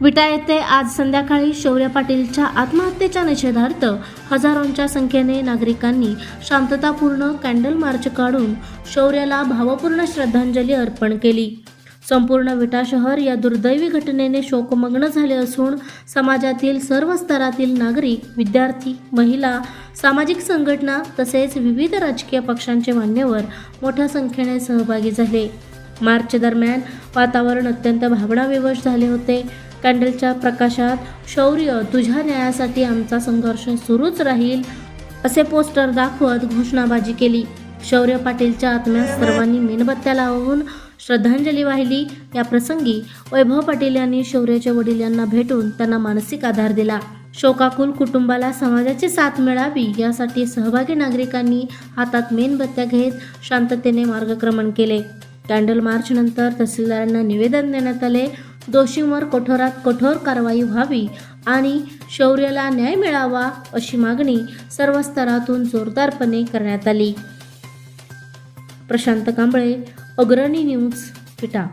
विटा येथे आज संध्याकाळी शौर्य पाटीलच्या आत्महत्येच्या निषेधार्थ हजारोंच्या संख्येने नागरिकांनी शांततापूर्ण कॅन्डल मार्च काढून शौर्याला भावपूर्ण श्रद्धांजली अर्पण केली. संपूर्ण विटा शहर या दुर्दैवी घटनेने शोकमग्न झाले असून समाजातील सर्व स्तरातील नागरिक विद्यार्थी महिला सामाजिक संघटना तसेच विविध राजकीय पक्षांचे मान्यवर मोठ्या संख्येने सहभागी झाले. मार्च दरम्यान वातावरण अत्यंत भावनाविवश झाले होते. कॅन्डलच्या प्रकाशात शौर्य तुझ्या न्यायासाठी आमचा संघर्ष सुरूच राहील असे पोस्टर दाखवत घोषणाबाजी केली. शौर्य पाटीलच्या आत्म्यास सर्वांनी मेणबत्त्या लावून श्रद्धांजली वाहिली. या प्रसंगी वैभव पाटील यांनी शौर्याच्या वडील यांना भेटून त्यांना मानसिक आधार दिला. शोकाकुल कुटुंबाला समाजाची साथ मिळावी यासाठी सहभागी नागरिकांनी हातात मेणबत्त्या घेत शांततेने मार्गक्रमण केले. कॅन्डल मार्च नंतर तहसीलदारांना निवेदन देण्यात आले. दोषींवर कठोरात कठोर कारवाई व्हावी आणि शौर्याला न्याय मिळावा अशी मागणी सर्व स्तरातून जोरदारपणे करण्यात आली. प्रशांत कांबळे अग्रणी न्यूज पिटा.